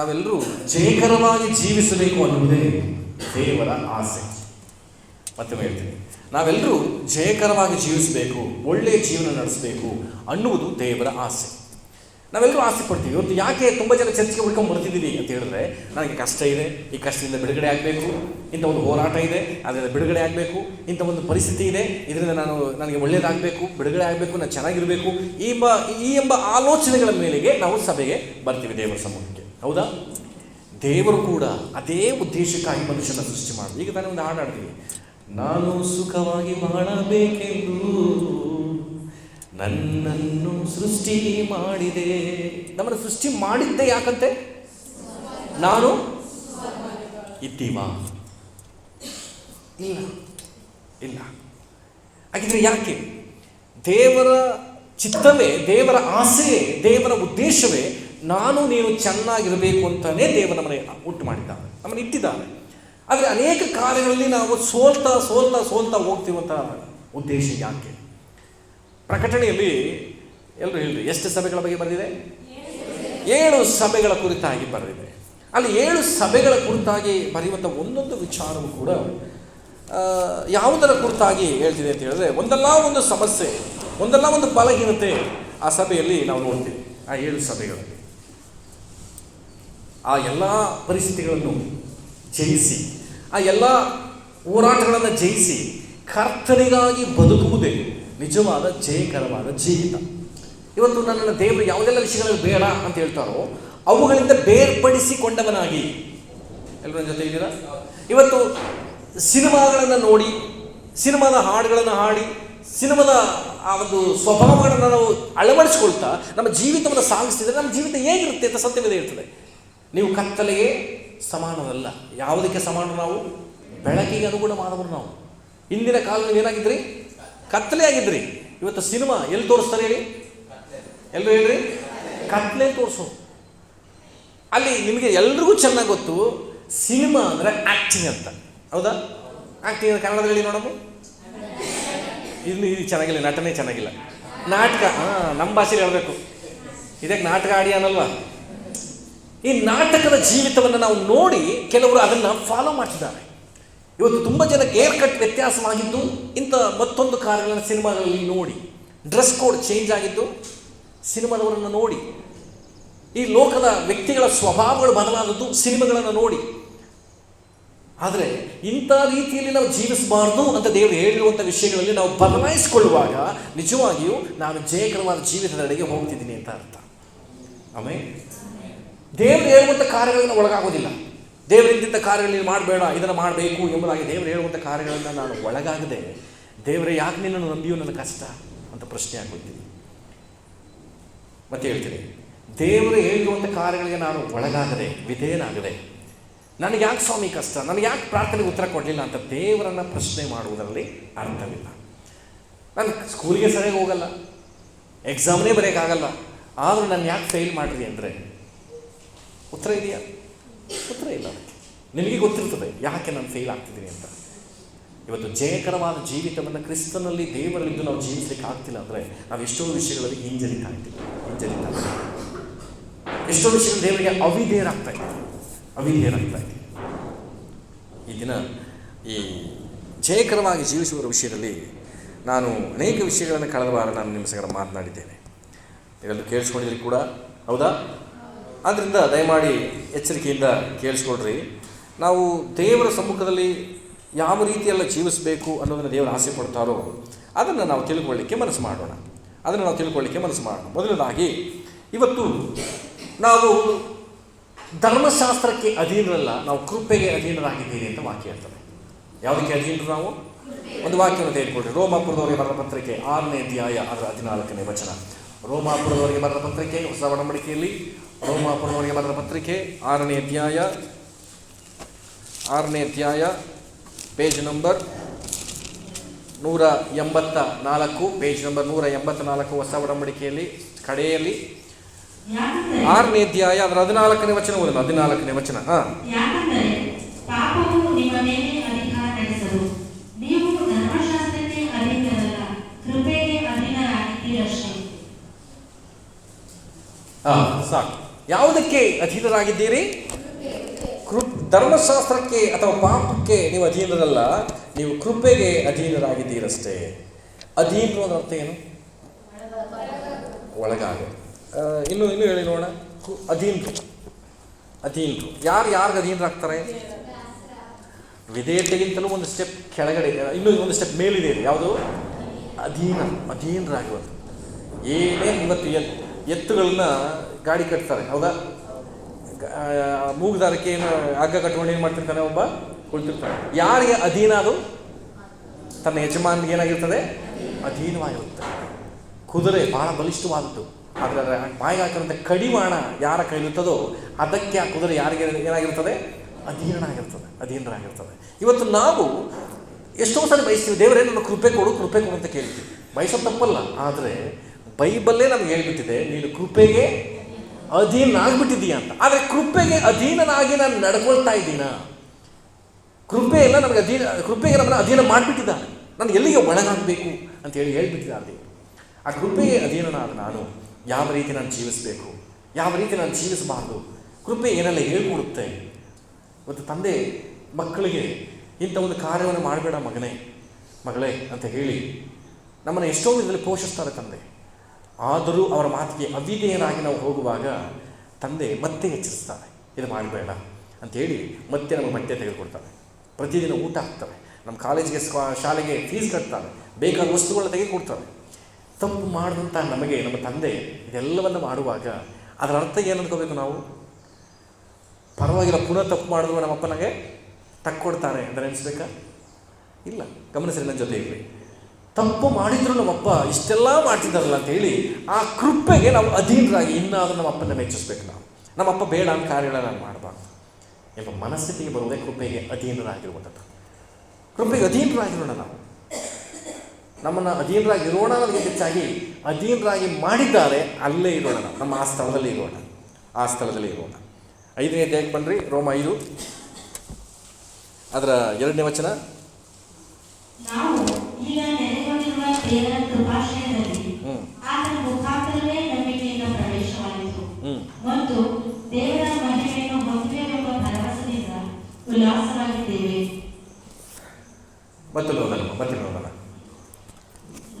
ನಾವೆಲ್ಲರೂ ಜಯಕರವಾಗಿ ಜೀವಿಸಬೇಕು ಅನ್ನುವುದೇ ದೇವರ ಆಸೆ. ಮತ್ತೆ ಹೇಳ್ತೀನಿ. ನಾವೆಲ್ಲರೂ ಜಯಕರವಾಗಿ ಜೀವಿಸಬೇಕು ಒಳ್ಳೆಯ ಜೀವನ ನಡೆಸಬೇಕು ಅನ್ನುವುದು ದೇವರ ಆಸೆ. ನಾವೆಲ್ಲರೂ ಆಸೆ ಪಡ್ತೀವಿ ಇವತ್ತು ಯಾಕೆ ತುಂಬ ಜನ ಚರ್ಚೆಗೆ ಹುಡ್ಕೊಂಡು ಬರ್ತಿದ್ದೀವಿ ಅಂತ ಹೇಳಿದ್ರೆ, ನನಗೆ ಕಷ್ಟ ಇದೆ. ಈ ಕಷ್ಟದಿಂದ ಬಿಡುಗಡೆ ಆಗಬೇಕು. ಇಂಥ ಒಂದು ಹೋರಾಟ ಇದೆ. ಅದರಿಂದ ಬಿಡುಗಡೆ ಆಗಬೇಕು. ಇಂಥ ಒಂದು ಪರಿಸ್ಥಿತಿ ಇದೆ. ಇದರಿಂದ ನಾನು ನನಗೆ ಒಳ್ಳೆಯದಾಗಬೇಕು ಬಿಡುಗಡೆ ಆಗಬೇಕು, ನಾನು ಚೆನ್ನಾಗಿರಬೇಕು ಈ ಎಂಬ ಈ ಎಂಬ ಆಲೋಚನೆಗಳ ಮೇಲೆಗೆ ನಾವು ಸಭೆಗೆ ಬರ್ತೀವಿ ದೇವರ ಸಮ್ಮುಖಕ್ಕೆ. ಹೌದಾ? ದೇವರು ಕೂಡ ಅದೇ ಉದ್ದೇಶಕ್ಕಾಗಿ ಮನುಷ್ಯನ ಸೃಷ್ಟಿ ಮಾಡಿದ್ರು ಈಗ ತಾನೇ ಒಂದು ಹಾಡು ನಾನು ಸುಖವಾಗಿ ಮಾಡಬೇಕೆಂದು ನನ್ನನ್ನು ಸೃಷ್ಟಿ ಮಾಡಿದೆ. ನಮ್ಮನ್ನು ಸೃಷ್ಟಿ ಮಾಡಿದ್ದೆ ಯಾಕಂತೆ? ನಾನು ಇದ್ದೀವಾ? ಇಲ್ಲ ಇಲ್ಲ. ಹಾಗಿದ್ರೆ ಯಾಕೆ? ದೇವರ ಚಿತ್ತವೇ, ದೇವರ ಆಸೆಯೇ, ದೇವರ ಉದ್ದೇಶವೇ ನಾನು ನೀನು ಚೆನ್ನಾಗಿರಬೇಕು ಅಂತಾನೆ ದೇವ ನಮ್ಮನೆ ಉಂಟು ಮಾಡಿದ್ದಾನೆ. ನಮ್ಮನ್ನು ಇಟ್ಟಿದ್ದಾನೆ. ಆದರೆ ಅನೇಕ ಕಾರ್ಯಗಳಲ್ಲಿ ನಾವು ಸೋಲ್ತಾ ಸೋಲ್ತಾ ಸೋಲ್ತಾ ಹೋಗ್ತೀವಂತ ಉದ್ದೇಶ ಯಾಕೆ? ಪ್ರಕಟಣೆಯಲ್ಲಿ ಎಲ್ಲರೂ ಹೇಳಿ ಎಷ್ಟು ಸಭೆಗಳ ಬಗ್ಗೆ ಬರೆದಿದೆ? ಏಳು ಸಭೆಗಳ ಕುರಿತಾಗಿ ಬರೆದಿದೆ. ಅಲ್ಲಿ ಏಳು ಸಭೆಗಳ ಕುರಿತಾಗಿ ಬರೆಯುವಂಥ ಒಂದೊಂದು ವಿಚಾರವು ಕೂಡ ಯಾವುದರ ಕುರಿತಾಗಿ ಹೇಳ್ತಿದೆ ಅಂತ ಹೇಳಿದ್ರೆ, ಒಂದಲ್ಲ ಒಂದು ಸಮಸ್ಯೆ, ಒಂದಲ್ಲ ಒಂದು ಬಲಹೀನತೆ ಆ ಸಭೆಯಲ್ಲಿ ನಾವು ನೋಡ್ತೀವಿ, ಆ ಏಳು ಸಭೆಗಳಲ್ಲಿ ಆ ಎಲ್ಲ ಪರಿಸ್ಥಿತಿಗಳನ್ನು ಜಯಿಸಿ, ಆ ಎಲ್ಲ ಹೋರಾಟಗಳನ್ನು ಜಯಿಸಿ ಕರ್ತನಿಗಾಗಿ ಬದುಕುವುದೇ ನಿಜವಾದ ಜಯಕರವಾದ ಜೀವಿತ. ಇವತ್ತು ನನ್ನನ್ನು ದೇವರು ಯಾವುದೆಲ್ಲ ವಿಷಯಗಳಲ್ಲಿ ಬೇಡ ಅಂತ ಹೇಳ್ತಾರೋ ಅವುಗಳಿಂದ ಬೇರ್ಪಡಿಸಿಕೊಂಡವನಾಗಿ. ಎಲ್ಲರ ಜೊತೆ ಇದ್ದೀರಾ? ಇವತ್ತು ಸಿನಿಮಾಗಳನ್ನು ನೋಡಿ, ಸಿನಿಮಾದ ಹಾಡುಗಳನ್ನು ಹಾಡಿ, ಸಿನಿಮಾದ ಆ ಒಂದು ಸ್ವಭಾವಗಳನ್ನು ನಾವು ಅಳವಡಿಸ್ಕೊಳ್ತಾ ನಮ್ಮ ಜೀವಿತವನ್ನು ಸಾಗಿಸ್ತಿದ್ರೆ ನಮ್ಮ ಜೀವಿತ ಹೇಗಿರುತ್ತೆ ಅಂತ ಸತ್ಯವಿದೆ ಇರ್ತದೆ ನೀವು ಕತ್ತಲೆಗೆ ಸಮಾನವಲ್ಲ ಯಾವುದಕ್ಕೆ ಸಮಾನ ನಾವು? ಬೆಳಕಿಗೆ ಅನುಗುಣವಾದವರು ನಾವು. ಇಂದಿನ ಕಾಲದಲ್ಲಿ ಏನಾಗಿದ್ರಿ? ಕತ್ತಲೆ ಆಗಿದ್ರಿ. ಇವತ್ತು ಸಿನಿಮಾ ಎಲ್ಲಿ ತೋರಿಸ್ತಾರೆ ಹೇಳಿ? ಎಲ್ಲರೂ ಹೇಳ್ರಿ? ಕತ್ತಲೆ ತೋರಿಸು. ಅಲ್ಲಿ ನಿಮಗೆ ಎಲ್ರಿಗೂ ಚೆನ್ನಾಗಿ ಗೊತ್ತು, ಸಿನಿಮಾ ಅಂದರೆ ಆ್ಯಕ್ಟಿಂಗ್ ಅಂತ. ಹೌದಾ? ಆ್ಯಕ್ಟಿಂಗ್ ಕನ್ನಡದಲ್ಲಿ ನೋಡೋದು. ಇಲ್ಲಿ ಇದು ಚೆನ್ನಾಗಿಲ್ಲ, ನಟನೆ ಚೆನ್ನಾಗಿಲ್ಲ. ನಾಟಕ, ಹಾಂ, ನಮ್ಮ ಭಾಷೆಲಿ ಹೇಳಬೇಕು. ಇದಕ್ಕೆ ನಾಟಕ ಆಡಿ ಅನ್ನಲ್ವಾ? ಈ ನಾಟಕದ ಜೀವಿತವನ್ನು ನಾವು ನೋಡಿ ಕೆಲವರು ಅದನ್ನು ಫಾಲೋ ಮಾಡ್ತಿದ್ದಾರೆ. ಇವತ್ತು ತುಂಬ ಜನ ಏರ್ ಕಟ್ ವ್ಯತ್ಯಾಸವಾಗಿದ್ದು, ಇಂಥ ಮತ್ತೊಂದು ಕಾರ್ಯಗಳನ್ನು ಸಿನಿಮಾಗಳಲ್ಲಿ ನೋಡಿ. ಡ್ರೆಸ್ ಕೋಡ್ ಚೇಂಜ್ ಆಗಿದ್ದು, ಸಿನಿಮಾದವರನ್ನು ನೋಡಿ. ಈ ಲೋಕದ ವ್ಯಕ್ತಿಗಳ ಸ್ವಭಾವಗಳು ಬದಲಾದದ್ದು ಸಿನಿಮಾಗಳನ್ನು ನೋಡಿ. ಆದರೆ ಇಂಥ ರೀತಿಯಲ್ಲಿ ನಾವು ಜೀವಿಸಬಾರ್ದು ಅಂತ ದೇವರು ಹೇಳಿರುವಂಥ ವಿಷಯಗಳಲ್ಲಿ ನಾವು ಬದಲಾಯಿಸಿಕೊಳ್ಳುವಾಗ ನಿಜವಾಗಿಯೂ ನಾನು ಜಯಕರವಾದ ಜೀವಿತದೆಡೆಗೆ ಹೋಗ್ತಿದ್ದೀನಿ ಅಂತ ಅರ್ಥ. ಆಮೇಲೆ ದೇವರು ಹೇಳುವಂಥ ಕಾರ್ಯಗಳನ್ನು ಒಳಗಾಗೋದಿಲ್ಲ. ದೇವರಿಂದಿದ್ದ ಕಾರ್ಯಗಳಲ್ಲಿ ಮಾಡಬೇಡ, ಇದನ್ನು ಮಾಡಬೇಕು ಎಂಬುದಾಗಿ ದೇವರು ಹೇಳುವಂಥ ಕಾರ್ಯಗಳನ್ನು ನಾನು ಒಳಗಾಗದೆ, ದೇವರೇ ಯಾಕೆ ನಿನ್ನನ್ನು ನಂಬಿಯೂ ನನ್ನ ಕಷ್ಟ ಅಂತ ಪ್ರಶ್ನೆ ಆಗೋಗ್ತೀನಿ ಮತ್ತೆ ಹೇಳ್ತೀನಿ. ದೇವರು ಹೇಳಿರುವಂಥ ಕಾರ್ಯಗಳಿಗೆ ನಾನು ಒಳಗಾಗದೆ, ವಿಧೇಯನಾಗದೆ, ನನಗೆ ಯಾಕೆ ಸ್ವಾಮಿ ಕಷ್ಟ, ನನಗೆ ಯಾಕೆ ಪ್ರಾರ್ಥನೆಗೆ ಉತ್ತರ ಕೊಡಲಿಲ್ಲ ಅಂತ ದೇವರನ್ನು ಪ್ರಶ್ನೆ ಮಾಡುವುದರಲ್ಲಿ ಅರ್ಥವಿಲ್ಲ. ನಾನು ಸ್ಕೂಲಿಗೆ ಸರಿಯಾಗಿ ಹೋಗಲ್ಲ ಎಕ್ಸಾಮ್ನೇ ಬರೆಯೋಕ್ಕಾಗಲ್ಲ, ಆದರೂ ನಾನು ಯಾಕೆ ಫೇಲ್ ಮಾಡಿರಿ ಅಂದರೆ ಉತ್ತರ ಇದೆಯಾ? ಉತ್ತರ ಇಲ್ಲ ಅದಕ್ಕೆ. ನಿಮಗೆ ಗೊತ್ತಿರ್ತದೆ ಯಾಕೆ ನಾನು ಫೇಲ್ ಆಗ್ತಿದ್ದೀನಿ ಅಂತ. ಇವತ್ತು ಜಯಕರವಾದ ಜೀವಿತವನ್ನು ಕ್ರಿಸ್ತನಲ್ಲಿ ದೇವರಲ್ಲಿದ್ದು ನಾವು ಜೀವಿಸಲಿಕ್ಕೆ ಆಗ್ತಿಲ್ಲ ಅಂದರೆ ನಾವು ಎಷ್ಟೋ ವಿಷಯಗಳಲ್ಲಿ ಹಿಂಜರಿತಾ ಇದ್ದೀವಿ, ಹಿಂಜರಿತಾ ಎಷ್ಟೋ ವಿಷಯಗಳು ದೇವರಿಗೆ ಅವಿಧೇಯರಾಗ್ತಾ ಇದೆ ಅವಿಧೇಯರಾಗ್ತಾ ಇದೆ ಈ ದಿನ ಈ ಜಯಕರವಾಗಿ ಜೀವಿಸುವ ವಿಷಯದಲ್ಲಿ ನಾನು ಅನೇಕ ವಿಷಯಗಳನ್ನು ಕಳೆದ ವಾರ ನಾನು ನಿಮ್ಮ ಸಂಗಡ ಮಾತನಾಡಿದ್ದೇನೆ. ಇದರಲ್ಲಿ ಕೇಳಿಸ್ಕೊಂಡಿದ್ರು ಕೂಡ? ಹೌದಾ? ಆದ್ದರಿಂದ ದಯಮಾಡಿ ಎಚ್ಚರಿಕೆಯಿಂದ ಕೇಳಿಸ್ಕೊಳ್ರಿ. ನಾವು ದೇವರ ಸಮ್ಮುಖದಲ್ಲಿ ಯಾವ ರೀತಿಯೆಲ್ಲ ಜೀವಿಸಬೇಕು ಅನ್ನೋದನ್ನು ದೇವರು ಆಸೆ ಪಡ್ತಾರೋ ಅದನ್ನು ನಾವು ತಿಳ್ಕೊಳ್ಳಿಕ್ಕೆ ಮನಸ್ಸು ಮಾಡೋಣ. ಅದನ್ನು ನಾವು ತಿಳ್ಕೊಳ್ಳಿಕ್ಕೆ ಮನಸ್ಸು ಮಾಡೋಣ. ಮೊದಲನೇದಾಗಿ, ಇವತ್ತು ನಾವು ಧರ್ಮಶಾಸ್ತ್ರಕ್ಕೆ ಅಧೀನರಲ್ಲ, ನಾವು ಕೃಪೆಗೆ ಅಧೀನರಾಗಿದ್ದೀರಿ ಅಂತ ವಾಕ್ಯ ಹೇಳ್ತದೆ ಯಾವುದಕ್ಕೆ ಅಧೀನರು ನಾವು? ಒಂದು ವಾಕ್ಯವನ್ನು ತೆಗೆದುಕೊಳ್ಳಿ. ರೋಮಾಪುರದವರಿಗೆ ಬರೆದ ಪತ್ರಿಕೆ ಆರನೇ ಅಧ್ಯಾಯ ಅದರ ಹದಿನಾಲ್ಕನೇ ವಚನ. ರೋಮಾಪುರದವರಿಗೆ ಬರೆದ ಪತ್ರಿಕೆ, ಹೊಸ ಒಡಂಬಡಿಕೆಯಲ್ಲಿ ರೋಮಾಪುರದವರಿಗೆ ಬರೆದ ಪತ್ರಿಕೆ ಆರನೇ ಅಧ್ಯಾಯ ಆರನೇ ಅಧ್ಯಾಯ ಪೇಜ್ ನಂಬರ್ ನೂರ ಎಂಬತ್ತ ನಾಲ್ಕು ಪೇಜ್ ನಂಬರ್ ನೂರ ಎಂಬತ್ತ ನಾಲ್ಕು ಹೊಸ ಒಡಂಬಡಿಕೆಯಲ್ಲಿ ಕಡೆಯಲ್ಲಿ. ಆರನೇ ಅಧ್ಯಾಯ ಅದರ ಹದಿನಾಲ್ಕನೇ ವಚನ ಓದೋಣ ಹದಿನಾಲ್ಕನೇ ವಚನ ಹಾಂ ಸಾಕು. ಯಾವುದಕ್ಕೆ ಅಧೀನರಾಗಿದ್ದೀರಿ? ಕೃಪ್, ಧರ್ಮಶಾಸ್ತ್ರಕ್ಕೆ ಅಥವಾ ಪಾಪಕ್ಕೆ ನೀವು ಅಧೀನರಲ್ಲ, ನೀವು ಕೃಪೆಗೆ ಅಧೀನರಾಗಿದ್ದೀರಷ್ಟೇ. ಅಧೀನರು ಅನ್ನೋ ಅರ್ಥ ಏನು? ಒಳಗಾಗ. ಇನ್ನು ಇನ್ನು ಹೇಳಿ ನೋಡೋಣ. ಅಧೀನ ಅಧೀನರು. ಅಧೀನರು. ಯಾರು, ಯಾರಿಗೆ ಅಧೀನರಾಗ್ತಾರೆ? ವಿಧೇಯತೆಗಿಂತಲೂ ಒಂದು ಸ್ಟೆಪ್ ಕೆಳಗಡೆ ಇನ್ನೂ ಒಂದು ಸ್ಟೆಪ್ ಮೇಲಿದೆ. ಯಾವುದು? ಅಧೀನ ಅಧೀನರಾಗಿರೋದು ಏನೇ ಇವತ್ತು ಎತ್, ಎತ್ತುಗಳನ್ನ ಗಾಡಿ ಕಟ್ತಾರೆ, ಹೌದಾ? ಮೂಗುದಾರಕ್ಕೆ ಏನು ಹಗ್ಗ ಕಟ್ಕೊಂಡು ಏನು ಮಾಡ್ತಿರ್ತಾನೆ ಒಬ್ಬ? ಕುಳಿತಿರ್ತಾನೆ. ಯಾರಿಗೆ ಅಧೀನ ಅದು? ತನ್ನ ಯಜಮಾನಿಗೆ ಏನಾಗಿರ್ತದೆ? ಅಧೀನವಾಗಿರುತ್ತೆ. ಕುದುರೆ ಬಹಳ ಬಲಿಷ್ಠವಾದದ್ದು. ಆದರೆ ಬಾಯಿಗೆ ಹಾಕಿರುವಂಥ ಕಡಿವಾಣ ಯಾರ ಕೈಲಿರ್ತದೋ ಅದಕ್ಕೆ ಆ ಕುದುರೆ ಯಾರಿಗೆ ಏನಾಗಿರ್ತದೆ? ಅಧೀನನಾಗಿರ್ತದೆ, ಅಧೀನರಾಗಿರ್ತದೆ. ಇವತ್ತು ನಾವು ಎಷ್ಟೋ ಸಲ ಬಯಸ್ತೀವಿ, ದೇವರೇ ನನ್ನ ಕೃಪೆ ಕೊಡು ಕೃಪೆ ಕೊಡು ಅಂತ ಕೇಳ್ತೀವಿ. ಬಯಸೋ ತಪ್ಪಲ್ಲ, ಆದರೆ ಬೈಬಲ್ಲೇ ನಮ್ಗೆ ಹೇಳ್ಬಿಟ್ಟಿದೆ, ನೀನು ಕೃಪೆಗೆ ಅಧೀನನಾಗ್ಬಿಟ್ಟಿದೀಯ ಅಂತ. ಆದರೆ ಕೃಪೆಗೆ ಅಧೀನನಾಗಿ ನಾನು ನಡ್ಕೊಳ್ತಾ ಇದ್ದೀನ? ಕೃಪೆ ಎಲ್ಲ ನಮಗೆ ಅಧೀನ, ಕೃಪೆಗೆ ನಮ್ಮನ್ನು ಅಧೀನ ಮಾಡಿಬಿಟ್ಟಿದ್ದಾನೆ ನಾನು ಎಲ್ಲಿಗೆ ಒಳಗಾಗಬೇಕು ಅಂತ ಹೇಳಿ ಹೇಳ್ಬಿಟ್ಟಿದ್ದಾರೆ ಆ ಕೃಪೆಗೆ ಅಧೀನನಾದ ನಾನು ಯಾವ ರೀತಿ ನಾನು ಜೀವಿಸಬೇಕು? ಯಾವ ರೀತಿ ನಾನು ಜೀವಿಸಬಾರ್ದು? ಕೃಪೆ ಏನೆಲ್ಲ ಹೇಳ್ಕೊಡುತ್ತೆ? ಮತ್ತು ತಂದೆ, ಮಕ್ಕಳಿಗೆ ಇಂಥ ಒಂದು ಕಾರ್ಯವನ್ನು ಮಾಡಬೇಡ ಮಗನೇ, ಮಗಳೇ ಅಂತ ಹೇಳಿ ನಮ್ಮನ್ನು ಎಷ್ಟೋ ಇದರಲ್ಲಿ ಪೋಷಿಸ್ತಾರೆ ತಂದೆ. ಆದರೂ ಅವರ ಮಾತಿಗೆ ಅವಿಧೇಯನಾಗಿ ನಾವು ಹೋಗುವಾಗ ತಂದೆ ಮತ್ತೆ ಹೆಚ್ಚಿಸ್ತಾರೆ ಇದು ಮಾಡಬೇಡ ಅಂಥೇಳಿ ಮತ್ತೆ ನಮಗೆ ಮತ್ತೆ ತೆಗೆದುಕೊಡ್ತಾರೆ ಪ್ರತಿದಿನ ಊಟ ಹಾಕ್ತಾರೆ ನಮ್ಮ ಕಾಲೇಜಿಗೆ ಸ್ಕಾ, ಶಾಲೆಗೆ ಫೀಸ್ ಕಟ್ತಾರೆ ಬೇಕಾದ ವಸ್ತುಗಳನ್ನ ತೆಗೆದುಕೊಡ್ತಾರೆ ತಪ್ಪು ಮಾಡಿದಂಥ ನಮಗೆ, ನಮ್ಮ ತಂದೆ ಇದೆಲ್ಲವನ್ನು ಮಾಡುವಾಗ ಅದರ ಅರ್ಥ ಏನು ಅಂದ್ಕೋಬೇಕು ನಾವು? ಪರವಾಗಿಲ್ಲ, ಪುನಃ ತಪ್ಪು ಮಾಡಿದ್ರು ನಮ್ಮಪ್ಪ ನನಗೆ ತಕ್ಕೊಡ್ತಾರೆ ಅಂತ ನೆನೆಸ್ಬೇಕಾ ಇಲ್ಲ. ಗಮನಿಸಿ ನನ್ನ ಜೊತೆ ಇರಲಿ ತಪ್ಪು ಮಾಡಿದ್ರು ನಮ್ಮಪ್ಪ, ಇಷ್ಟೆಲ್ಲ ಮಾಡ್ತಿದ್ದಾರಲ್ಲ ಅಂತ ಹೇಳಿ ಆ ಕೃಪೆಗೆ ನಾವು ಅಧೀನರಾಗಿ ಇನ್ನಾದರೂ ನಮ್ಮಪ್ಪನ ಮೆಚ್ಚಿಸ್ಬೇಕು ನಾವು. ನಮ್ಮಪ್ಪ ಬೇಡ ಅಂತ ಕಾರ್ಯಗಳನ್ನ ನಾನು ಮಾಡಬಾರ್ದು. ಎಂಬ ಮನಸ್ಥಿತಿಗೆ ಬರುವುದೇ ಕೃಪೆಗೆ ಅಧೀನರಾಗಿರುವಂಥದ್ದು. ಕೃಪೆಗೆ ಅಧೀನರಾಗಿರೋಣ ನಾವು. ನಮ್ಮನ್ನು ಅಧೀನರಾಗಿರೋಣ ಅನ್ನೋದಕ್ಕೆ ಹೆಚ್ಚಾಗಿ ಅಧೀನರಾಗಿ ಮಾಡಿದ್ದಾರೆ ಅಲ್ಲೇ ಇರೋಣ ನಮ್ಮ ಆ ಸ್ಥಳದಲ್ಲಿ ಇರೋಣ. ಆ ಸ್ಥಳದಲ್ಲಿ ಇರೋಣ. ಐದನೇ ಅಧ್ಯಾಯಕ್ಕೆ ಬನ್ನಿರಿ ರೋಮ ಐದು. ಅದರ ಎರಡನೇ ವಚನ. ದೇವರ ಕೃಪಾಶ್ರಯದಲ್ಲಿ ಆತನ ಮುಖಾಂತರವೇ ನಂಬಿಕೆಯಿಂದ ಪ್ರವೇಶವಾಯಿತು. ಹ್ಞೂ ಮತ್ತು ದೇವರ ಮಹಿಮೆಯನ್ನು ಹೊಂದುವೆವೆಂಬ ಭರವಸೆಯಿಂದ ಉಲ್ಲಾಸವಾಗಿದ್ದೇವೆ.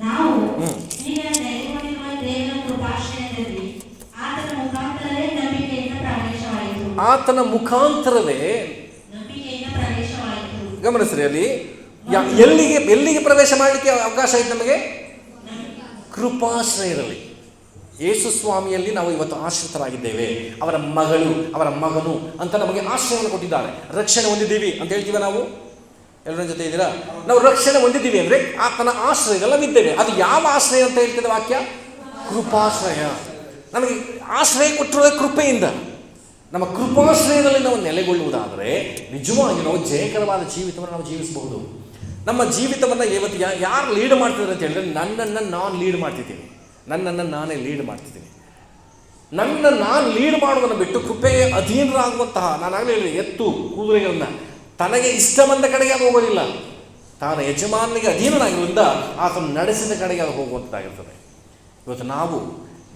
ನಾವು ಹ್ಮ್. ಈಗ ನೆಲೆಗೊಂಡಿರುವ ದೇವರ ಕೃಪಾಶ್ರಯದಲ್ಲಿ ಆತನ ಮುಖಾಂತರವೇ ನಂಬಿಕೆಯಿಂದ ಪ್ರವೇಶವಾಯಿತು. ಆತನ ಮುಖಾಂತರವೇ ನಂಬಿಕೆಯಿಂದ ಪ್ರವೇಶವಾಯಿತು. ಗಮನಿಸ್ರಿ ಅಲ್ಲಿ ಎಲ್ಲಿಗೆ ಎಲ್ಲಿಗೆ ಪ್ರವೇಶ ಮಾಡಲಿಕ್ಕೆ ಅವಕಾಶ ಇದೆ ನಮಗೆ? ಕೃಪಾಶ್ರಯದಲ್ಲಿ. ಯೇಸು ಸ್ವಾಮಿಯಲ್ಲಿ ನಾವು ಇವತ್ತು ಆಶ್ರಿತರಾಗಿದ್ದೇವೆ. ಅವರ ಮಗಳು, ಅವರ ಮಗನು ಅಂತ ನಮಗೆ ಆಶ್ರಯವನ್ನು ಕೊಟ್ಟಿದ್ದಾರೆ. ರಕ್ಷಣೆ ಹೊಂದಿದ್ದೀವಿ ಅಂತ ಹೇಳ್ತೀವಿ ನಾವು? ಎಲ್ಲರ ಜೊತೆ ಇದ್ದೀರಾ? ನಾವು ರಕ್ಷಣೆ ಹೊಂದಿದ್ದೀವಿ ಅಂದರೆ ಆತನ ಆಶ್ರಯದಲ್ಲಿ ನಾವಿದ್ದೇವೆ ಅದು ಯಾವ ಆಶ್ರಯ ಅಂತ ಹೇಳ್ತಿದ್ದ ವಾಕ್ಯ? ಕೃಪಾಶ್ರಯ. ನಮಗೆ ಆಶ್ರಯ ಕೊಟ್ಟಿರೋದೇ ಕೃಪೆಯಿಂದ. ನಮ್ಮ ಕೃಪಾಶ್ರಯದಲ್ಲಿ ನಾವು ನೆಲೆಗೊಳ್ಳುವುದಾದರೆ ನಿಜವಾಗಿ ನಾವು ಜಯಕರವಾದ ಜೀವಿತವನ್ನು ನಾವು ಜೀವಿಸಬಹುದು. ನಮ್ಮ ಜೀವಿತವನ್ನು ಇವತ್ತು ಯಾರು ಲೀಡ್ ಮಾಡ್ತಿದ್ದಾರೆ ಅಂತ ಹೇಳಿದ್ರೆ ನನ್ನನ್ನು ನಾನು ಲೀಡ್ ಮಾಡ್ತಿದ್ದೀನಿ. ನನ್ನನ್ನು ನಾನೇ ಲೀಡ್ ಮಾಡ್ತಿದ್ದೀನಿ. ನನ್ನ ನಾನು ಲೀಡ್ ಮಾಡುವುದನ್ನು ಬಿಟ್ಟು ಕೃಪೆಗೆ ಅಧೀನರಾಗುವಂತಹ ನಾನಾಗಲೇ ಹೇಳಿದೆ, ಎತ್ತು, ಕುದುರೆಗಳನ್ನು. ತನಗೆ ಇಷ್ಟ ಬಂದ ಕಡೆಗೆ ಅದು ಹೋಗೋದಿಲ್ಲ. ತಾನು ಯಜಮಾನಿಗೆ ಅಧೀನನಾಗಿರುವುದ ಆತನು ನಡೆಸಿದ ಕಡೆಗೆ ಅದು ಹೋಗುವಂಥದ್ದಾಗಿರ್ತದೆ ಇವತ್ತು ನಾವು